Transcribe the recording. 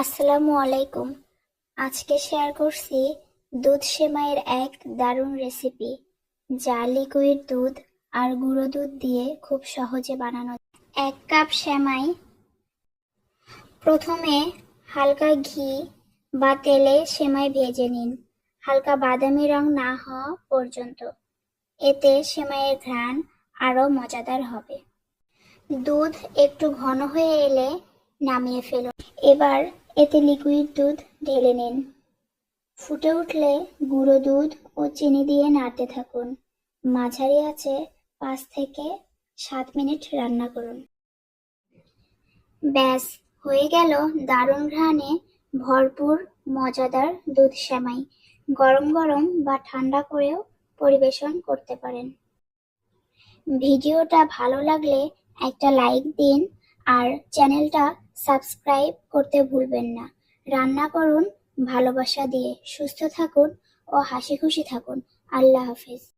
আসসালামু আলাইকুম। আজকে শেয়ার করছি দুধ সেমাইয়ের এক দারুণ রেসিপি যা লিকুইড দুধ আর গুঁড়ো দুধ দিয়ে খুব সহজে বানানো এক কাপ সেমাই, প্রথমে হালকা ঘি বা তেলে সেমাই ভেজে নিন। হালকা বাদামি রং না হওয়া পর্যন্ত। এতে সেমাইয়ের ঘ্রাণ আরও মজাদার হবে। দুধ একটু ঘন হয়ে এলে নামিয়ে ফেলুন। এবার এতে লিকুইড দুধ ঢেলে নিন। ফুটে উঠলে গুঁড়ো দুধ ও চিনি দিয়ে নাড়তে থাকুন। মাঝারি আছে পাঁচ থেকে সাত মিনিট রান্না করুন। ব্যাস, হয়ে গেল দারুণ ঘ্রাণে ভরপুর, মজাদার দুধ সেমাই। গরম গরম বা ঠান্ডা করেও পরিবেশন করতে পারেন। ভিডিওটা ভালো লাগলে একটা লাইক দিন আর চ্যানেলটা সাবস্ক্রাইব করতে ভুলবেন না। রান্না করুন, ভালোবাসা দিয়ে। সুস্থ থাকুন ও হাসি খুশি থাকুন। আল্লাহ হাফিজ।